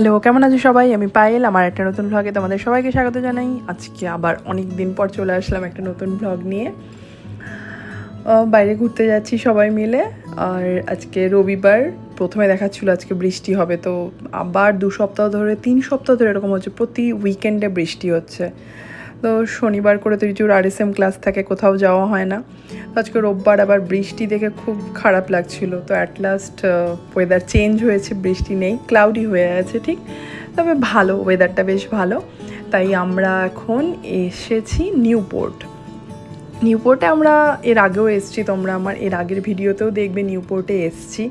Hello কেমন আছো সবাই? আমি পায়েল, আমার একটা নতুন ভ্লগে তোমাদের সবাইকে স্বাগত জানাই। আজকে আবার অনেক দিন পর চলে আসলাম একটা নতুন ভ্লগ নিয়ে। বাইরে ঘুরতে যাচ্ছি সবাই মিলে। আর আজকে রবিবার, প্রথমে দেখাচ্ছিল আজকে বৃষ্টি হবে, তো আবার দু সপ্তাহ ধরে, তিন সপ্তাহ ধরে এরকম হচ্ছে, প্রতি উইকেন্ডে বৃষ্টি হচ্ছে। তো শনিবার করে তো রিচুর আর এস এম ক্লাস থাকে, কোথাও যাওয়া হয় না। তো আজকে রোববার আবার বৃষ্টি দেখে খুব খারাপ লাগছিল। তো অ্যাট লাস্ট ওয়েদার চেঞ্জ হয়েছে, বৃষ্টি নেই ক্লাউডি হয়ে আছে ঠিক? তবে ভালো ওয়েদারটা বেশ ভালো। তাই আমরা এখন এসেছি নিউপোর্ট। নিউপোর্টে আমরা এর আগেও এসেছি, তোমরা আমার এর আগের ভিডিওতেও দেখবে নিউপোর্টে এসেছি।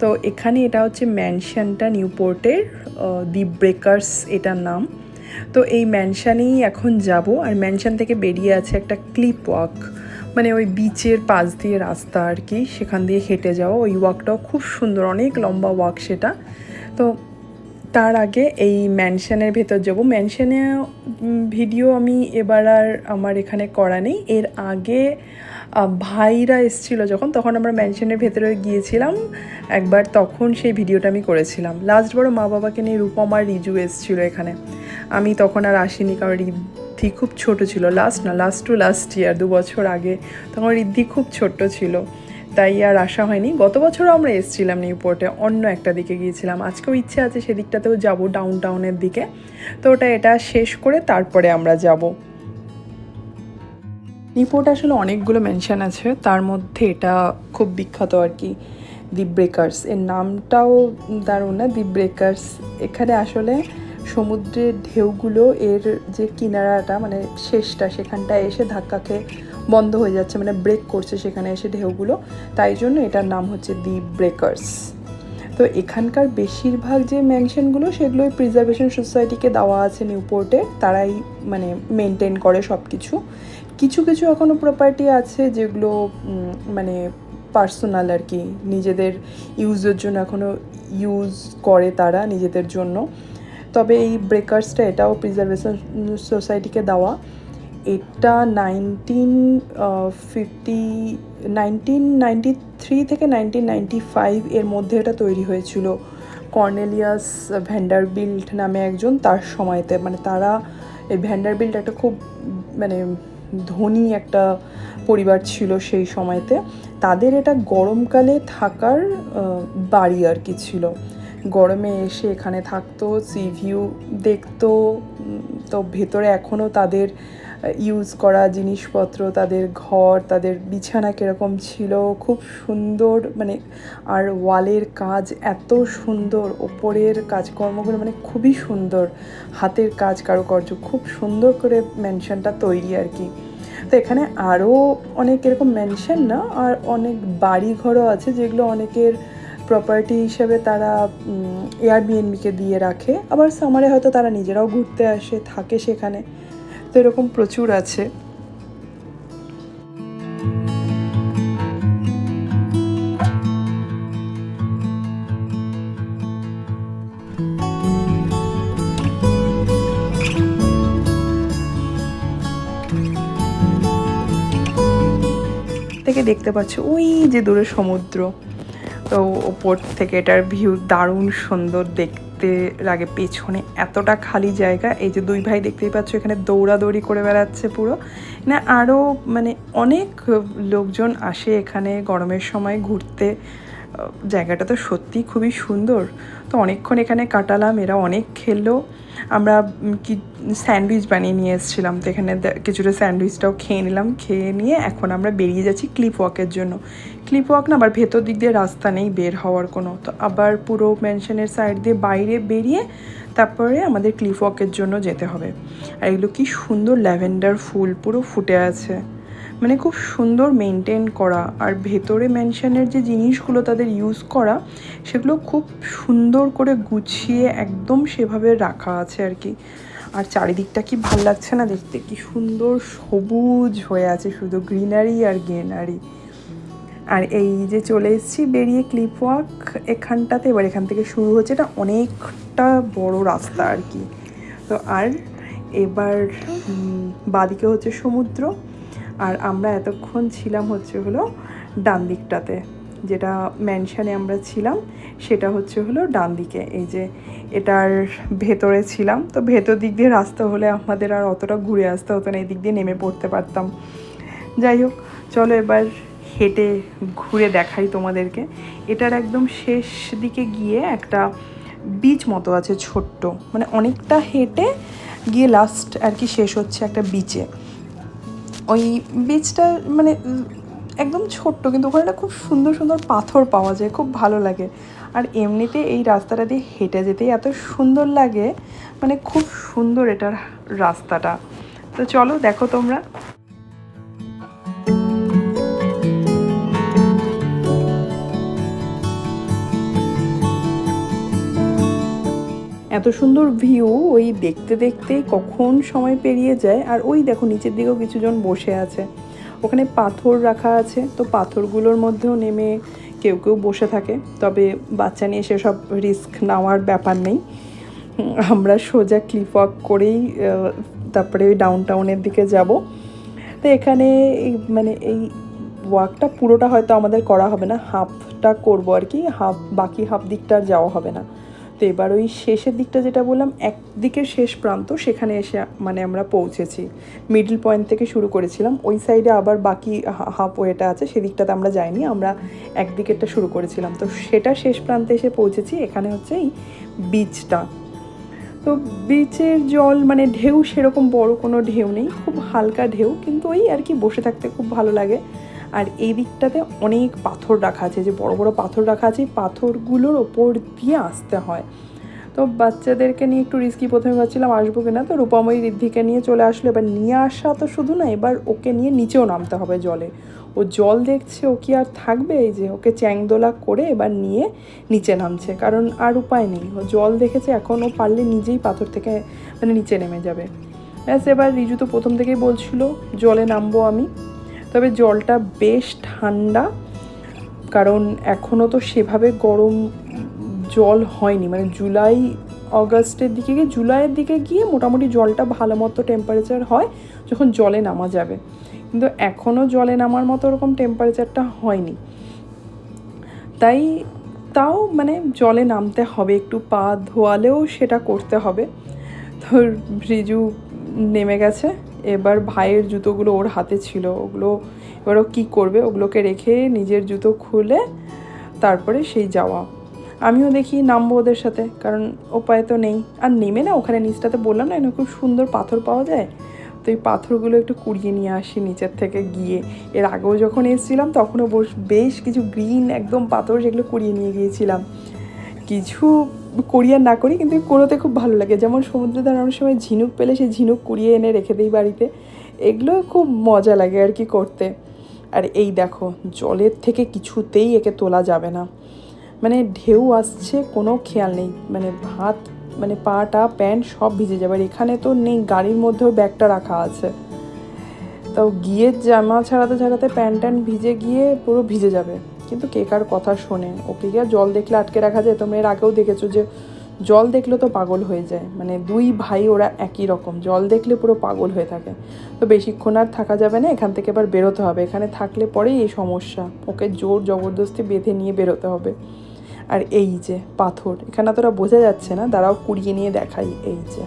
তো এখানে এটা হচ্ছে ম্যানশনটা নিউপোর্টের দি ব্রেকার্স এটার নাম। তো এই ম্যানশানেই এখন যাব, আর ম্যানশন থেকে বেরিয়ে আছে একটা ক্লিপ ওয়াক মানে ওই বিচের পাশ দিয়ে রাস্তা আর কি, সেখান দিয়ে হেঁটে যাওয়া ওই ওয়াকটাও খুব সুন্দর, অনেক লম্বা ওয়াক সেটা। তো তার আগে এই ম্যানশনের ভেতর যাব। ম্যানশনে ভিডিও আমি এবার আর আমার এখানে করা নেই। এর আগে ভাইরা এসেছিল যখন, তখন আমরা ম্যানশনের ভেতরে গিয়েছিলাম। একবার তখন সেই ভিডিওটা আমি করেছিলাম। লাস্ট বড় মা বাবাকে নিয়ে রূপম আর রিজু এসেছিল এখানে। আমি তখন আর আসিনি, কারণ রিদ্ধি খুব ছোট ছিল। লাস্ট না লাস্ট টু লাস্ট ইয়ার দু বছর আগে। তখন রিদ্ধি খুব ছোট্ট ছিল। তাই আর আসা হয়নি। গত বছরও আমরা এসেছিলাম নিউপোর্টে অন্য একটা দিকে গিয়েছিলাম। আজকেও ইচ্ছে আছে সেদিকটাতেও যাব ডাউন টাউনের দিকে। তো ওটা এটা শেষ করে তারপরে আমরা যাব। নিউপোর্টে আসলে অনেকগুলো মেনশন আছে। তার মধ্যে এটা খুব বিখ্যাত আর কি দি ব্রেকার্স এর নামটাও দারুণ না? দি ব্রেকার্স এখানে আসলে সমুদ্রের ঢেউগুলো এর যে কিনারাটা মানে শেষটা, সেখানটায় এসে ধাক্কা খেয়ে বন্ধ হয়ে যাচ্ছে মানে ব্রেক করছে সেখানে এসে ঢেউগুলো। তাই জন্য এটার নাম হচ্ছে দি ব্রেকার্স তো এখানকার বেশিরভাগ যে ম্যানশনগুলো সেগুলো প্রিজার্ভেশন সোসাইটিকে দেওয়া আছে নিউপোর্টে তারাই মানে মেনটেন করে সব কিছু কিছু কিছু এখনও প্রপার্টি আছে যেগুলো মানে পার্সোনাল আর কি নিজেদের ইউজের জন্য এখনও ইউজ করে তারা নিজেদের জন্য। তবে এই ব্রেকার্সটা এটাও প্রিজার্ভেশন সোসাইটিকে দেওয়া। এটা nineteen fifty nineteen ninety three থেকে নাইনটিন নাইনটি ফাইভ এর মধ্যে এটা তৈরি হয়েছিল। কর্নেলিয়াস ভ্যান্ডারবিল্ট নামে একজন, তার সময়তে মানে তারা এই ভ্যান্ডারবিল্ট একটা খুব মানে ধনী একটা পরিবার ছিল সেই সময়তে। তাদের এটা গরমকালে থাকার বাড়ি আর কি ছিল। গরমে এসে এখানে থাকতো সি ভিউ দেখতো তো ভেতরে এখনও তাদের ইউজ করা জিনিসপত্র, তাদের ঘর, তাদের বিছানা কীরকম ছিল, খুব সুন্দর মানে আর ওয়ালের কাজ এত সুন্দর, ওপরের কাজকর্মগুলো মানে খুবই সুন্দর, হাতের কাজ কারুকার্য, খুব সুন্দর করে ম্যানশনটা তৈরি আর কি। তো এখানে আরও অনেক এরকম ম্যানশন না, আর অনেক বাড়ি ঘরও আছে যেগুলো অনেকের প্রপার্টি হিসেবে তারা এয়ারবিএনবিকে দিয়ে রাখে। আবার সামারে হয়তো তারা নিজেরাও ঘুরতে আসে, থাকে সেখানে। তো এরকম প্রচুর আছে। থেকে দেখতে পাচ্ছ, ওই যে দূরে সমুদ্র। তো ওপর থেকে এটার ভিউ দারুণ সুন্দর দেখতে। লাগে পেছনে এতটা খালি জায়গা। এই যে দুই ভাই দেখতেই পাচ্ছ, এখানে দৌড়াদৌড়ি করে বেড়াচ্ছে পুরো। না আরও মানে অনেক লোকজন আসে এখানে গরমের সময় ঘুরতে। জায়গাটা তো সত্যিই খুবই সুন্দর। তো অনেকক্ষণ এখানে কাটালাম, এরা অনেক খেললো। আমরা কি স্যান্ডউইচ বানিয়ে নিয়ে এসেছিলাম। তো এখানে কিছুটা স্যান্ডউইচটাও খেয়ে নিলাম। খেয়ে নিয়ে এখন আমরা বেরিয়ে যাচ্ছি ক্লিপ ওয়াকের জন্য। ক্লিপ ওয়াক না, আবার ভেতর দিক দিয়ে রাস্তা নেই বের হওয়ার কোনো। তো আবার পুরো মেনশনের সাইড দিয়ে বাইরে বেরিয়ে তারপরে আমাদের ক্লিপ ওয়াকের জন্য যেতে হবে। আর এগুলো কি সুন্দর ল্যাভেন্ডার ফুল পুরো ফুটে আছে। মানে খুব সুন্দর মেনটেন করা আর ভেতরে মেনশনের যে জিনিসগুলো তাদের ইউজ করা, সেগুলো খুব সুন্দর করে গুছিয়ে একদম সেভাবে রাখা আছে আর কি। আর চারিদিকটা কি ভালো লাগছে না দেখতে? কি সুন্দর সবুজ হয়ে আছে শুধু গ্রিনারি আর গ্রিনারি আর এই যে চলে এসেছি বেরিয়ে ক্লিপ ওয়াক এখানটাতে, এবার এখান থেকে শুরু হচ্ছে এটা অনেকটা বড় রাস্তা আর কি। তো আর এবার বাদিকে হচ্ছে সমুদ্র। আর আমরা এতক্ষণ ছিলাম হচ্ছে হলো ডান দিকটাতে, যেটা ম্যানশানে আমরা ছিলাম, সেটা হচ্ছে হলো ডান দিকে। এই যে এটার ভেতরে ছিলাম, তো ভেতর দিক দিয়ে রাস্তা হলে আমাদের আর অতটা ঘুরে আসতে হতো না, এই দিক দিয়ে নেমে পড়তে পারতাম। যাই হোক, চলো এবার হেঁটে ঘুরে দেখাই তোমাদেরকে। এটার একদম শেষ দিকে গিয়ে একটা বিচ মতো আছে ছোট্ট মানে অনেকটা হেঁটে গিয়ে লাস্ট আর কি শেষ হচ্ছে একটা বিচে ওই বীজটা মানে একদম ছোট্ট, কিন্তু ওখানে না খুব সুন্দর সুন্দর পাথর পাওয়া যায়, খুব ভালো লাগে। আর এমনিতে এই রাস্তাটা দিয়ে হেঁটে যেতেই এত সুন্দর লাগে মানে খুব সুন্দর এটার রাস্তাটা। তো চলো দেখো তোমরা। এত সুন্দর ভিউ ওই দেখতে দেখতে কখন সময় পেরিয়ে যায়, আর ওই দেখো নিচের দিকেও কিছুজন বসে আছে। ওখানে পাথর রাখা আছে, তো পাথরগুলোর মধ্যেও নেমে কেউ কেউ বসে থাকে, তবে বাচ্চা নিয়ে সেসব রিস্ক নেওয়ার ব্যাপার নেই। আমরা সোজা ক্লিপ ওয়াক করেই তারপরে ওই ডাউন টাউনের দিকে যাব। তো এখানে মানে এই ওয়াকটা পুরোটা হয়তো আমাদের করা হবে না হাফটা করব আর কি হাফ বাকি হাফ দিকটা যাওয়া হবে না। তো এবার ওই শেষের দিকটা যেটা বললাম, একদিকের শেষ প্রান্ত সেখানে এসে মানে আমরা পৌঁছেছি। মিডল পয়েন্ট থেকে শুরু করেছিলাম। ওই সাইডে আবার বাকি হাফ ওয়েটা আছে, সেদিকটাতে আমরা যাইনি, আমরা একদিকেরটা শুরু করেছিলাম। তো সেটা শেষ প্রান্তে এসে পৌঁছেছি, এখানে হচ্ছে এই বিচটা তো বিচের জল মানে ঢেউ সেরকম বড় কোনো ঢেউ নেই, খুব হালকা ঢেউ, কিন্তু ওই আর কি বসে থাকতে খুব ভালো লাগে। আর এই দিকটাতে অনেক পাথর রাখা আছে, যে বড় বড় পাথর রাখা আছে পাথরগুলোর ওপর দিয়ে আসতে হয়। তো বাচ্চাদেরকে নিয়ে একটু রিস্কি প্রথমে ভাবছিলাম আসব কিনা, তো রূপাময়ী ঋদ্ধিকে নিয়ে চলে আসলো। এবার নিয়ে আসা তো শুধু না, এবার ওকে নিয়ে নিচেও নামতে হবে জলে। ও জল দেখছে, ও কি আর থাকবে? এই যে ওকে চ্যাংদোলা করে এবার নিয়ে নিচে নামছে, কারণ আর উপায় নেই। ও জল দেখেছে, এখন ও পারলে নিজেই পাথর থেকে মানে নিচে নেমে যাবে। ব্যাস, এবার রিজু তো প্রথম থেকেই বলছিল, জলে নামবো আমি। তবে জলটা বেশ ঠান্ডা, কারণ এখনও তো সেভাবে গরম জল হয়নি। মানে জুলাই, অগাস্টের দিকে গিয়ে, জুলাইয়ের দিকে গিয়ে মোটামুটি জলটা ভালো মতো টেম্পারেচার হয় যখন জলে নামা যাবে। কিন্তু এখনও জলে নামার মতো ওরকম টেম্পারেচারটা হয়নি। তাই, তাও মানে জলে নামতে হবে, একটু পা ধোয়ালেও সেটা করতে হবে। তো রিজু নেমে গেছে। এবার ভাইয়ের জুতোগুলো ওর হাতে ছিল। ওগুলো এবার ও কী করবে? ওগুলোকে রেখে নিজের জুতো খুলে তারপরে সেই যাওয়া। আমিও দেখি নামবো ওদের সাথে, কারণ উপায় তো নেই। আর নেমে না, ওখানে নিচটাতে বললাম না, এখানে খুব সুন্দর পাথর পাওয়া যায়? তো এই পাথরগুলো একটু কুড়িয়ে নিয়ে আসি নিচের থেকে গিয়ে। এর আগেও যখন এসেছিলাম, তখনও বেশ কিছু গ্রিন একদম পাথর সেগুলো কুড়িয়ে নিয়ে গিয়েছিলাম। কিছু করি আর না করি, কিন্তু কোনোতে খুব ভালো লাগে। যেমন সমুদ্রে অনেক সময় ঝিনুক পেলে সেই ঝিনুক কুড়িয়ে এনে রেখে দিই বাড়িতে। এগুলো খুব মজা লাগে আর কি করতে। আর এই দেখো, জলের থেকে কিছুতেই একে তোলা যাবে না। মানে ঢেউ আসছে, কোনো খেয়াল নেই। মানে ভাত মানে পাটা প্যান্ট সব ভিজে যাবে। আর এখানে তো নেই, গাড়ির মধ্যেও ব্যাগটা রাখা আছে। তাও গিয়ে জামা ছাড়াতে ছাড়াতে প্যান্ট ট্যান্ট ভিজে গিয়ে পুরো ভিজে যাবে। কিন্তু কে কার কথা শোনে? ওকে গিয়ে আর জল দেখলে আটকে রাখা যায়? তোমরা এর আগেও দেখেছ যে জল দেখলে তো পাগল হয়ে যায়। মানে দুই ভাই ওরা একই রকম। জল দেখলে পুরো পাগল হয়ে থাকে। তো বেশিক্ষণ আর থাকা যাবে না, এখান থেকে এবার বেরোতে হবে। এখানে থাকলে পরেই এই সমস্যা। ওকে জোর জবরদস্তি বেঁধে নিয়ে বেরোতে হবে। আর এই যে পাথর, এখানে তোরা বোঝা যাচ্ছে না। দাঁড়াও, কুড়িয়ে নিয়ে দেখাই এই যে।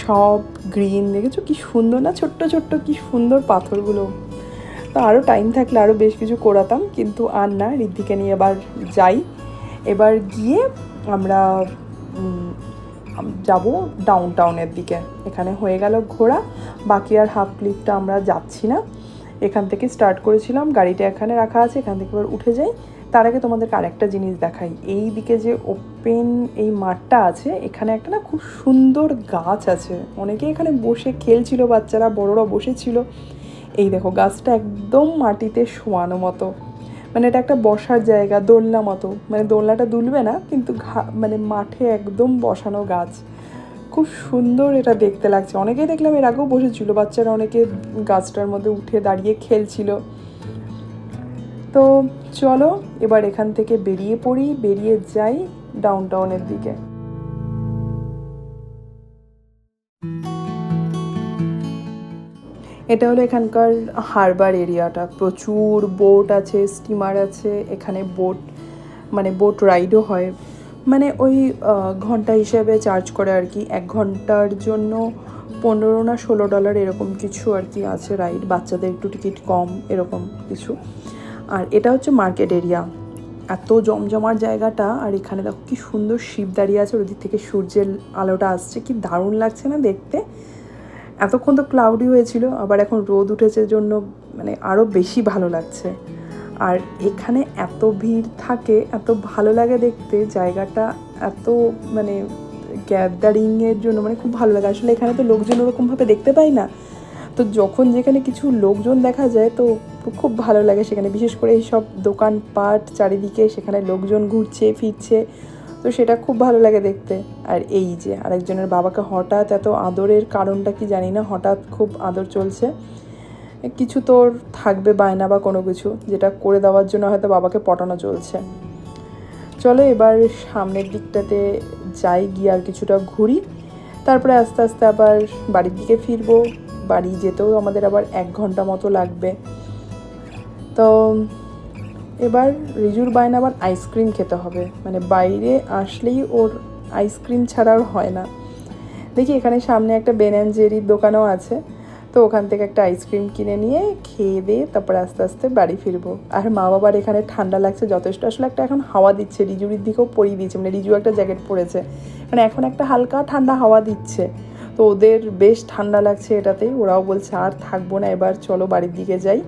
সব গ্রিন, দেখেছ কি সুন্দর না? ছোট্ট ছোট্ট, কি সুন্দর পাথরগুলো। তো আরও টাইম থাকলে আরও বেশ কিছু করাতাম, কিন্তু আর না, ঋদ্ধিকে নিয়ে এবার যাই। এবার গিয়ে আমরা যাব ডাউন টাউনের দিকে। এখানে হয়ে গেল ঘোরা। বাকি আর হাফ ক্লিপটা আমরা যাচ্ছি না। এখান থেকে স্টার্ট করেছিলাম, গাড়িটা এখানে রাখা আছে, এখান থেকে এবার উঠে যাই। তার আগে তোমাদেরকে আরেকটা জিনিস দেখাই। এই দিকে যে ওপেন এই মাঠটা আছে, এখানে একটা না খুব সুন্দর গাছ আছে। অনেকে এখানে বসে খেলছিল, বাচ্চারা, বড়রা বসেছিল। এই দেখো, গাছটা একদম মাটিতে শোয়ানো মতো। মানে এটা একটা বসার জায়গা, দোলনা মতো। মানে দোলনাটা দুলবে না, কিন্তু ঘা- মানে মাঠে একদম বসানো গাছ। খুব সুন্দর এটা দেখতে লাগছে। অনেকেই দেখলাম এর আগেও বসেছিল, বাচ্চারা অনেকে গাছটার মধ্যে উঠে দাঁড়িয়ে খেলছিল। তো চলো, এবার এখান থেকে বেরিয়ে পড়ি, বেরিয়ে যাই ডাউন টাউনের দিকে। এটা হলো এখানকার হারবার এরিয়াটা। প্রচুর বোট আছে, স্টিমার আছে, এখানে বোট মানে বোট রাইডও হয়। মানে ওই ঘণ্টা হিসেবে চার্জ করে আর কি। এক ঘণ্টার জন্য পনেরো না ষোলো ডলার এরকম কিছু আর কি আছে রাইড। বাচ্চাদের একটু টিকিট কম এরকম কিছু। আর এটা হচ্ছে মার্কেট এরিয়া। এত জমজমার জায়গাটা, আর এখানে দেখো কি সুন্দর শিব দাঁড়িয়ে আছে। ওদিক থেকে সূর্যের আলোটা আসছে। কি দারুণ লাগছে না দেখতে? এতক্ষণ তো ক্লাউডি হয়েছিল, আবার এখন রোদ উঠেছে জন্য মানে আরও বেশি ভালো লাগছে। আর এখানে এত ভিড় থাকে, এত ভালো লাগে দেখতে, জায়গাটা এত মানে গ্যাদারিংয়ের জন্য মানে খুব ভালো লাগে। আসলে এখানে তো লোকজন ওরকমভাবে দেখতে পাই না। তো যখন যেখানে কিছু লোকজন দেখা যায়, তো খুব ভালো লাগে সেখানে। বিশেষ করে এই সব দোকানপাট চারিদিকে সেখানে লোকজন ঘুরছে, ফিরছে। তো সেটা খুব ভালো লাগে দেখতে। আর এই যে আরেকজনের বাবাকে হঠাৎ এত আদরের কারণটা কি জানি না, হঠাৎ খুব আদর চলছে। কিছু তোর থাকবে বায়না বা কোনো কিছু, যেটা করে দেওয়ার জন্য হয়তো বাবাকে পটানো চলছে। চলো এবার সামনের দিকটাতে যাই, গিয়ে আর কিছুটা ঘুরি। তারপরে আস্তে আস্তে আবার বাড়ির দিকে ফিরবো। বাড়ি যেতেও আমাদের আবার এক ঘণ্টা মতো লাগবে। তো এবার রিজুর বায়না আবার আইসক্রিম খেতে হবে। মানে বাইরে আসলেই ওর আইসক্রিম ছাড়া আর হয় না। দেখি এখানে সামনে একটা বেন জেরির দোকানও আছে। তো ওখান থেকে একটা আইসক্রিম কিনে নিয়ে খেয়ে দিয়ে তারপরে আস্তে আস্তে বাড়ি ফিরবো। আর মা বাবার এখানে ঠান্ডা লাগছে যথেষ্ট। আসলে একটা এখন হাওয়া দিচ্ছে, রিজুরির দিকেও পরিয়ে দিয়েছে। মানে রিজু একটা জ্যাকেট পরেছে। মানে এখন একটা হালকা ঠান্ডা হাওয়া দিচ্ছে। তো ওদের বেশ ঠান্ডা লাগছে এটাতেই। ওরাও বলছে, আর থাকব না, এবার চলো বাড়ির দিকে যাই।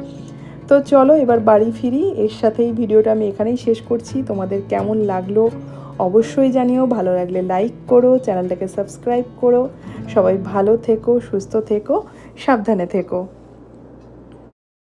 তো চলো এবার বাড়ি ফিরি। এর সাথেই ভিডিওটা আমি এখানেই শেষ করছি। তোমাদের কেমন লাগল অবশ্যই জানিও। ভালো লাগলে লাইক করো, চ্যানেলটাকে সাবস্ক্রাইব করো। সবাই ভালো থেকো, সুস্থ থেকো, সাবধানে থেকো।